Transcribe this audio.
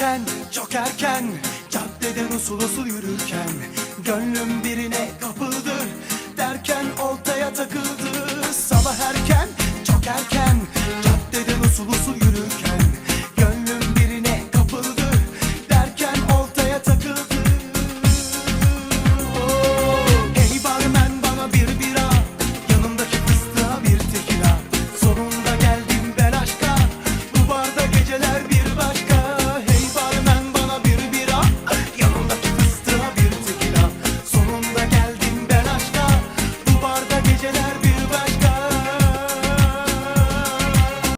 erken, çok erken. Caddeden usul usul yürürken Gönlüm birine kapıldı. Derken oltaya takıldı. Sabah erken, çok erken. Caddeden usul usul yürürken